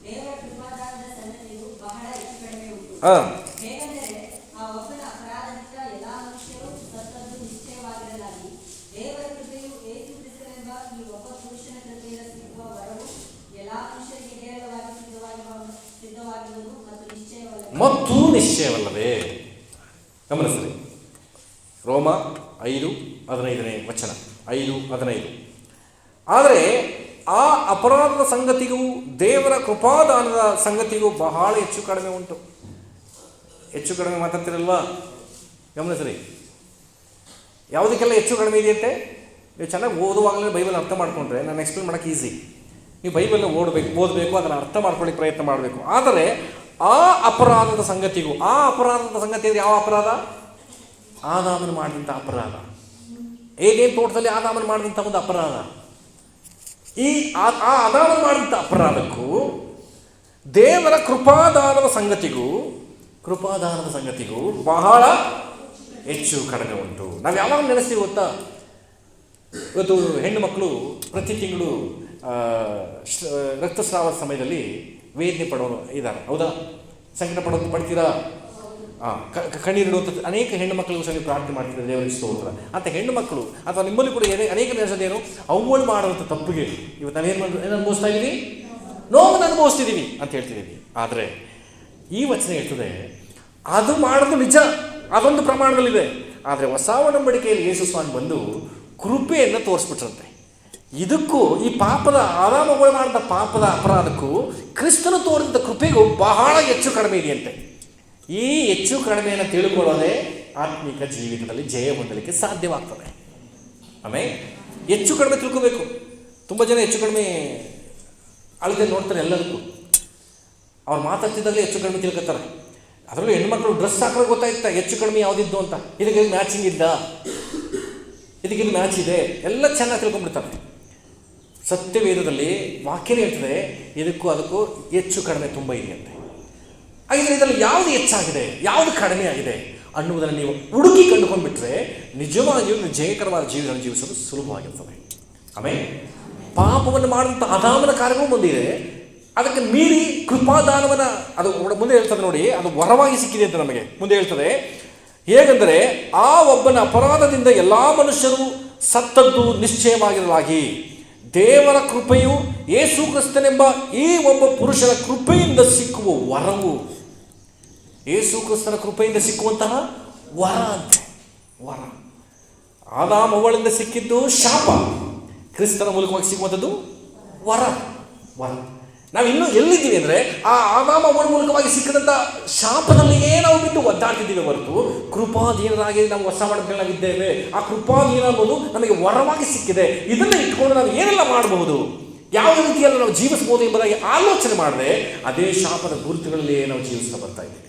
ದೇವರ ಕೃಪಾದಾನದ ಸಂಗತಿಯು ಬಹಳ ಹೆಚ್ಚು ಕಡಿಮೆ ಉಂಟು ಹಾಂ ಹೇಗೆಂದರೆ ಆ ಒಬ್ಬನ ಅಪರಾಧದಿಂದ ಎಲ್ಲಾ ಮನುಷ್ಯರು ಸತ್ತದ್ದು ನಿಶ್ಚಯವಾಗಿರಲಾಗಿ ದೇವರ ಕೃಪೆಯು ಏಸು ಕ್ರಿಸ್ತನೆಂಬ ಈ ಒಬ್ಬ ಪುರುಷನ ಕೃಪೆಯಿಂದ ಸಿಗುವ ವರವು ಎಲ್ಲಾ ಮನುಷ್ಯರಿಗೆ ಹೇರಳವಾಗಿ ಸಿದ್ಧವಾಗಿರುವ ಸಿದ್ಧವಾಗಿರುವುದು ಮತ್ತು ನಿಶ್ಚಯವಲ್ಲ ಮತ್ತು ನಿಶ್ಚಯವಲ್ಲವೇ? ಗಮನಿಸ್ರಿ. ರೋಮ ಐದು ಹದಿನೈದನೇ ವಚನ. ಐದು ಹದಿನೈದು. ಆದರೆ ಆ ಅಪರಾಧದ ಸಂಗತಿಗೂ ದೇವರ ಕೃಪಾದಾನದ ಸಂಗತಿಗೂ ಬಹಳ ಹೆಚ್ಚು ಕಡಿಮೆ ಉಂಟು. ಹೆಚ್ಚು ಕಡಿಮೆ ಮಾತಾಡ್ತಿರಲ್ವ? ಗಮನಿಸ್ರಿ. ಯಾವುದಕ್ಕೆಲ್ಲ ಹೆಚ್ಚು ಕಡಿಮೆ ಇದೆಯಂತೆ ನೀವು ಚೆನ್ನಾಗಿ ಓದುವಾಗಲೇ ಬೈಬಲ್ ಅರ್ಥ ಮಾಡ್ಕೊಂಡ್ರೆ ನಾನು ಎಕ್ಸ್ಪ್ಲೇನ್ ಮಾಡೋಕ್ಕೆ ಈಸಿ ನೀವು ಬೈಬಲ್ನ ಓಡಬೇಕು, ಓದಬೇಕು, ಅದನ್ನು ಅರ್ಥ ಮಾಡ್ಕೊಳ್ಳಿಕ್ಕೆ ಪ್ರಯತ್ನ ಮಾಡಬೇಕು. ಆದರೆ ಆ ಅಪರಾಧದ ಸಂಗತಿಗೂ, ಆ ಅಪರಾಧದ ಸಂಗತಿ ಯಾವ ಅಪರಾಧ? ಆದಾಮನ ಮಾಡಿದಂಥ ಅಪರಾಧ. ಏನೇನು ತೋಟದಲ್ಲಿ ಆದಾಮನ ಮಾಡಿದಂಥ ಒಂದು ಅಪರಾಧ? ಈ ಆ ಆದಾಮನು ಮಾಡಿದಂಥ ಅಪರಾಧಕ್ಕೂ ದೇವರ ಕೃಪಾದಾನದ ಸಂಗತಿಗೂ ಕೃಪಾದಾನದ ಸಂಗತಿಗೂ ಬಹಳ ಹೆಚ್ಚು ಕಡಿಮೆ ಉಂಟು. ನಾವು ಯಾವಾಗ ನೆನೆಸ್ತೀವಿ ಗೊತ್ತಾ? ಇವತ್ತು ಹೆಣ್ಣು ಮಕ್ಕಳು ಪ್ರತಿ ತಿಂಗಳು ರಕ್ತಸ್ರಾವದ ಸಮಯದಲ್ಲಿ ವೇದನೆ ಪಡೋರು ಇದ್ದಾರೆ, ಹೌದಾ? ಸಂಕಟ ಪಡೋದು ಪಡ್ತೀರಾ? ಹಾಂ ಕಣ್ಣೀರಿಡುವಂಥದ್ದು ಅನೇಕ ಹೆಣ್ಣು ಮಕ್ಕಳಿಗೂ ಸರಿ ಪ್ರಾರ್ಥನೆ ಮಾಡ್ತಿದ್ದಾರೆ ದೇವರಿಗೆ ಸ್ತೋತ್ರ. ಅಂತ ಹೆಣ್ಣು ಮಕ್ಕಳು, ಅಥವಾ ನಿಮ್ಮಲ್ಲಿ ಕೂಡ ಏನೇ, ಅನೇಕ ನೆನೆಸೋದೇನು ಅವಳು ಮಾಡುವಂಥ ತಪ್ಪಿಗೆ. ಇವತ್ತು ನಾವೇನು ಮಾಡಿ ಏನು ಅನುಭವಿಸ್ತಾ ಇದ್ದೀವಿ? ನೋವನ್ನು ಅನುಭವಿಸ್ತಿದ್ದೀವಿ ಅಂತ ಹೇಳ್ತಿದ್ದೀವಿ. ಆದರೆ ಈ ವಚನ ಹೇಳ್ತದೆ, ಅದು ಮಾಡೋದು ನಿಜ, ಅದೊಂದು ಪ್ರಮಾಣದಲ್ಲಿದೆ. ಆದರೆ ಹೊಸ ಒಡಂಬಡಿಕೆಯಲ್ಲಿ ಯೇಸು ಸ್ವಾಮಿ ಬಂದು ಕೃಪೆಯನ್ನು ತೋರಿಸ್ಬಿಟ್ರಂತೆ. ಇದಕ್ಕೂ ಈ ಪಾಪದ ಆರಾಮಗಳು ಮಾಡಿದ ಪಾಪದ ಅಪರಾಧಕ್ಕೂ ಕ್ರಿಸ್ತನು ತೋರಿದ ಕೃಪೆಗೂ ಬಹಳ ಹೆಚ್ಚು ಕಡಿಮೆ ಇದೆಯಂತೆ. ಈ ಹೆಚ್ಚು ಕಡಿಮೆಯನ್ನು ತಿಳ್ಕೊಳ್ಳೋದೇ ಆತ್ಮಿಕ ಜೀವಿತದಲ್ಲಿ ಜಯ ಹೊಂದಲಿಕ್ಕೆ ಸಾಧ್ಯವಾಗ್ತದೆ. ಆಮೇಲೆ ಹೆಚ್ಚು ಕಡಿಮೆ ತಿಳ್ಕೋಬೇಕು. ತುಂಬ ಜನ ಹೆಚ್ಚು ಕಡಿಮೆ ಅಳದೆ ನೋಡ್ತಾರೆ ಎಲ್ಲದಕ್ಕೂ. ಅವ್ರು ಮಾತಾಡ್ತಿದ್ದಲ್ಲಿ ಹೆಚ್ಚು ಕಡಿಮೆ ತಿಳ್ಕೊತಾರೆ. ಅದರಲ್ಲೂ ಹೆಣ್ಮಕ್ಳು ಡ್ರೆಸ್ ಹಾಕೋದು ಗೊತ್ತಾಯ್ತಾ, ಹೆಚ್ಚು ಕಡಿಮೆ ಯಾವುದಿದ್ದು ಅಂತ. ಇದಕ್ಕೆ ಮ್ಯಾಚಿಂಗ್ ಇದ್ದ? ಇದಕ್ಕೆ ಮ್ಯಾಚ್ ಇದೆ. ಎಲ್ಲ ಚೆನ್ನಾಗಿ ತಿಳ್ಕೊಂಡ್ಬಿಡ್ತಾರೆ. ಸತ್ಯವೇದದಲ್ಲಿ ವಾಕ್ಯನೇ ಇರ್ತದೆ ಇದಕ್ಕೂ ಅದಕ್ಕೂ ಹೆಚ್ಚು ಕಡಿಮೆ ತುಂಬ ಇದೆಯಂತೆ. ಹಾಗಿದ್ರೆ ಇದರಲ್ಲಿ ಯಾವುದು ಹೆಚ್ಚಾಗಿದೆ, ಯಾವುದು ಕಡಿಮೆ ಆಗಿದೆ ಅನ್ನುವುದನ್ನು ನೀವು ಹುಡುಕಿ ಕಂಡುಕೊಂಡ್ಬಿಟ್ರೆ ನಿಜವಾಗಿಯೂ ಜಯಕರವಾದ ಜೀವನ ಜೀವಿಸಲು ಸುಲಭವಾಗಿರ್ತದೆ. ಆಮೇಲೆ ಪಾಪವನ್ನು ಮಾಡಿದಂಥ ಅದಾಮನ ಕಾರ್ಯಗಳು ಮುಂದಿದೆ. ಅದಕ್ಕೆ ಮೀರಿ ಕೃಪಾದಾನವನ ಅದು ಮುಂದೆ ಹೇಳ್ತದೆ ನೋಡಿ, ಅದು ವರವಾಗಿ ಸಿಕ್ಕಿದೆ ಅಂತ ನಮಗೆ ಮುಂದೆ ಹೇಳ್ತದೆ. ಹೇಗೆಂದರೆ, ಆ ಒಬ್ಬನ ಅಪರಾಧದಿಂದ ಎಲ್ಲ ಮನುಷ್ಯರು ಸತ್ತದ್ದು ನಿಶ್ಚಯವಾಗಿರಲಾಗಿ. ದೇವರ ಕೃಪೆಯು ಯೇಸು ಕ್ರಿಸ್ತನೆಂಬ ಈ ಒಬ್ಬ ಪುರುಷನ ಕೃಪೆಯಿಂದ ಸಿಕ್ಕುವ ವರವು. ಯೇಸು ಕ್ರಿಸ್ತನ ಕೃಪೆಯಿಂದ ಸಿಕ್ಕುವಂತಹ ವರ ಅಂತೆ. ವರ. ಆದಾಮ ಅವಳಿಂದ ಸಿಕ್ಕಿದ್ದು ಶಾಪ. ಕ್ರಿಸ್ತನ ಮೂಲಕವಾಗಿ ಸಿಗುವಂಥದ್ದು ವರ. ವರ. ನಾವು ಇನ್ನೂ ಎಲ್ಲಿದ್ದೀವಿ ಅಂದರೆ ಆ ಆದಾಮ ಮೂಲಕವಾಗಿ ಸಿಕ್ಕಿದಂಥ ಶಾಪದಲ್ಲಿಯೇ ನಾವು ಬಿಟ್ಟು ಒದ್ದಾಡ್ತಿದ್ದೀವಿ ಹೊರತು ಕೃಪಾಧೀನರಾಗಿ ನಾವು ಹೊಸ ಮಾಡಿದ್ದೇವೆ ಆ ಕೃಪಾಧೀನ ಅನ್ನೋದು ನಮಗೆ ವರವಾಗಿ ಸಿಕ್ಕಿದೆ. ಇದನ್ನು ಇಟ್ಕೊಂಡು ನಾವು ಏನೆಲ್ಲ ಮಾಡಬಹುದು? ಯಾವ ರೀತಿಯಲ್ಲಿ ನಾವು ಜೀವಿಸಬಹುದು ಎಂಬುದಾಗಿ ಆಲೋಚನೆ ಮಾಡದೆ ಅದೇ ಶಾಪದ ಗುರುತುಗಳಲ್ಲಿಯೇ ನಾವು ಜೀವಿಸ್ತಾ ಬರ್ತಾ ಇದ್ದೀವಿ.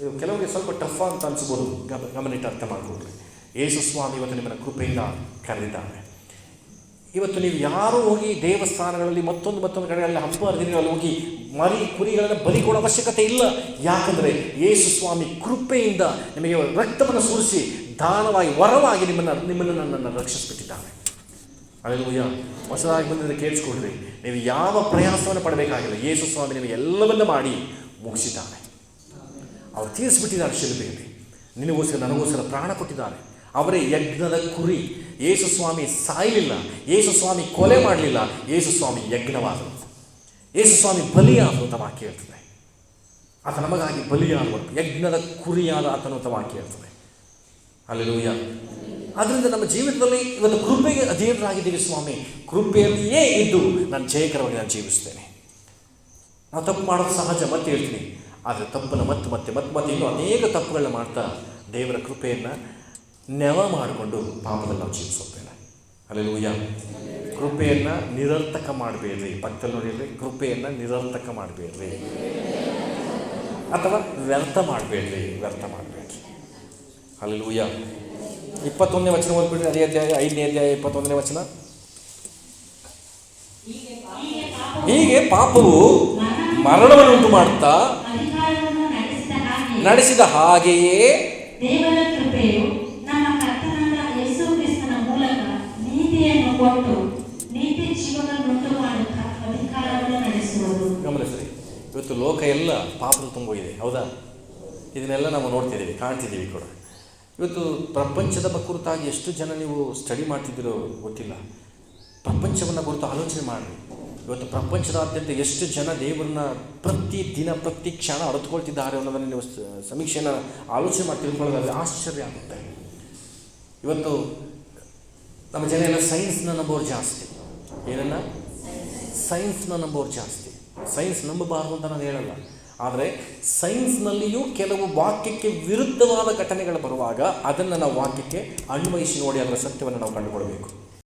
ಇದು ಕೆಲವರಿಗೆ ಸ್ವಲ್ಪ ಟಫ್ ಅಂತ ಅನಿಸ್ಬೋದು ಗಮ, ಗಮನಿಟ್ಟು ಅರ್ಥ ಮಾಡಿಕೊಡ್ರಿ. ಯೇಸು ಸ್ವಾಮಿ ಇವತ್ತು ನಿಮ್ಮನ್ನು ಕೃಪೆಯಿಂದ ಕರೆದಿದ್ದಾನೆ ಇವತ್ತು ನೀವು ಯಾರೂ ಹೋಗಿ ದೇವಸ್ಥಾನಗಳಲ್ಲಿ ಮತ್ತೊಂದು ಮತ್ತೊಂದು ಕಡೆಗಳಲ್ಲಿ ಹಬ್ಬ ಹರಿದಿನಗಳಲ್ಲಿ ಹೋಗಿ ಮರಿ ಕುರಿಗಳನ್ನು ಬಲಿ ಕೊಡೋ ಅವಶ್ಯಕತೆ ಇಲ್ಲ. ಯಾಕಂದರೆ ಯೇಸು ಸ್ವಾಮಿ ಕೃಪೆಯಿಂದ ನಿಮಗೆ ರಕ್ತವನ್ನು ಸುರಿಸಿ ದಾನವಾಗಿ, ವರವಾಗಿ ನಿಮ್ಮನ್ನು ನಿಮ್ಮನ್ನು ನನ್ನನ್ನು ರಕ್ಷಿಸಿಬಿಟ್ಟಿದ್ದಾನೆ. ಅಲ್ಲೆಲ್ಲೂಯ್ಯ ಹೊಸದಾಗಿ ಬಂದಿದ್ದರೆ ಕೇಳಿಸ್ಕೊಡ್ರಿ. ನೀವು ಯಾವ ಪ್ರಯಾಸವನ್ನು ಪಡಬೇಕಾಗಿಲ್ಲ. ಯೇಸು ಸ್ವಾಮಿ ನಿಮಗೆ ಎಲ್ಲವನ್ನು ಮಾಡಿ ಮುಗಿಸಿದ್ದಾನೆ. ಅವರು ತೀರಿಸಿಬಿಟ್ಟಿದ್ದಾರೆ ಶಿಲ್ಪೆಯಲ್ಲಿ ನಿನಗೋಸ್ಕರ, ನನಗೋಸ್ಕರ ಪ್ರಾಣ ಕೊಟ್ಟಿದ್ದಾರೆ. ಅವರೇ ಯಜ್ಞದ ಕುರಿ. ಯೇಸು ಸ್ವಾಮಿ ಸಾಯಲಿಲ್ಲ, ಯೇಸು ಸ್ವಾಮಿ ಕೊಲೆ ಮಾಡಲಿಲ್ಲ, ಯೇಸು ಸ್ವಾಮಿ ಯಜ್ಞವಾದರು. ಯೇಸು ಸ್ವಾಮಿ ಬಲಿಯಾದರು ಅಂತ ವಾಕ್ಯ ಹೇಳ್ತದೆ ಆತ ನಮಗಾಗಿ ಬಲಿಯಾದವರು ಯಜ್ಞದ ಕುರಿಯಾದ ಆತನು ಅಂತ ವಾಕ್ಯ ಹೇಳ್ತದೆ ಅಲ್ಲೆಲೂಯ್ಯ ಅದರಿಂದ ನಮ್ಮ ಜೀವಿತದಲ್ಲಿ ಇವತ್ತು ಕೃಪೆಗೆ ಅಧೀನರಾಗಿದ್ದೀವಿ ಸ್ವಾಮಿ. ಕೃಪೆಯಲ್ಲಿಯೇ ಇದ್ದು ನಾನು ಜಯಕರವಾಗಿ ನಾನು ಜೀವಿಸ್ತೇನೆ ನಾವು ತಪ್ಪು ಮಾಡೋದು ಸಹಜ, ಮತ್ತೆ ಹೇಳ್ತೀನಿ. ಆದರೆ ತಪ್ಪನ್ನು ಮತ್ತೆ ಮತ್ತೆ ಮತ್ತೆ ಮತ್ತೆ ಇನ್ನೂ ಅನೇಕ ತಪ್ಪುಗಳನ್ನ ಮಾಡ್ತಾ ದೇವರ ಕೃಪೆಯನ್ನು ನೆವ ಮಾಡಿಕೊಂಡು ಪಾಪದಲ್ಲಿ ನಾವು ಜೀವಿಸೋಗ್ತೇವೆ ಲೂಯ ಕೃಪೆಯನ್ನು ನಿರರ್ಥಕ ಮಾಡಬೇಡ್ರಿ. ಪಕ್ಕದಲ್ಲಿ ನೋಡಿರಿ ಕೃಪೆಯನ್ನು ನಿರರ್ಥಕ ಮಾಡಬೇಡ್ರಿ. ಅಥವಾ ವ್ಯರ್ಥ ಮಾಡಬೇಡ್ರಿ ವ್ಯರ್ಥ ಮಾಡಬೇಡ್ರಿ. ಅಲ್ಲೆಲೂಯ್ಯ ಇಪ್ಪತ್ತೊಂದನೇ ವಚನ ಓದ್ಬಿಡ್ರಿ ಅದೇ ಅಧ್ಯಾಯ ಐದನೇ ಅಧ್ಯಾಯ ಇಪ್ಪತ್ತೊಂದನೇ ವಚನ. ಹೀಗೆ ಪಾಪವು ಮರಣವನ್ನು ಉಂಟು ಹಾಗೆ ನಡೆಸಿದ ಹಾಗೆಯೇ ದೇವರ ಕೃಪೆಯು ನಮ್ಮ ಕರ್ತನಾದ ಯೇಸು ಕ್ರಿಸ್ತನ ಮೂಲಕ ನೀತಿಯನ್ನು ಕೊಟ್ಟು ನೀತಿ ಗಮನಿಸ್ರಿ ಇವತ್ತು ಲೋಕ ಎಲ್ಲ ಪಾಪದ ತುಂಬೋಗಿದೆ, ಹೌದಾ? ಇದನ್ನೆಲ್ಲ ನಾವು ನೋಡ್ತಿದ್ದೀವಿ, ಕಾಣ್ತಿದ್ದೀವಿ ಕೂಡ. ಇವತ್ತು ಪ್ರಪಂಚದ ಕುರಿತಾಗಿ ಎಷ್ಟು ಜನ ನೀವು ಸ್ಟಡಿ ಮಾಡ್ತಿದ್ದೀರೋ ಗೊತ್ತಿಲ್ಲ. ಪ್ರಪಂಚವನ್ನು ಕುರಿತು ಆಲೋಚನೆ ಮಾಡಿ ಇವತ್ತು ಪ್ರಪಂಚದಾದ್ಯಂತ ಎಷ್ಟು ಜನ ದೇವರನ್ನ ಪ್ರತಿ ದಿನ, ಪ್ರತಿ ಕ್ಷಣ ಅರಿತುಕೊಳ್ತಿದ್ದಾರೆ ಅನ್ನೋದನ್ನು ನೀವು ಸಮೀಕ್ಷೆಯನ್ನು ಆಲೋಚನೆ ಮಾಡಿ ತಿಳ್ಕೊಳ್ಳೋದಾದ್ರೆ ಆಶ್ಚರ್ಯ ಆಗುತ್ತೆ. ಇವತ್ತು ನಮ್ಮ ಜನ ಎಲ್ಲ ಸೈನ್ಸ್ನ ನಂಬೋರು ಜಾಸ್ತಿ. ಏನನ್ನ? ಸೈನ್ಸ್ನ ನಂಬೋರು ಜಾಸ್ತಿ. ಸೈನ್ಸ್ ನಂಬಬಾರದು ಅಂತ ನಾನು ಹೇಳಲ್ಲ. ಆದರೆ ಸೈನ್ಸ್ನಲ್ಲಿಯೂ ಕೆಲವು ವಾಕ್ಯಕ್ಕೆ ವಿರುದ್ಧವಾದ ಘಟನೆಗಳು ಬರುವಾಗ ಅದನ್ನು ನಾವು ವಾಕ್ಯಕ್ಕೆ ಅನ್ವಯಿಸಿ ನೋಡಿ ಅದರ ಸತ್ಯವನ್ನು ನಾವು ಕಂಡುಕೊಳ್ಬೇಕು.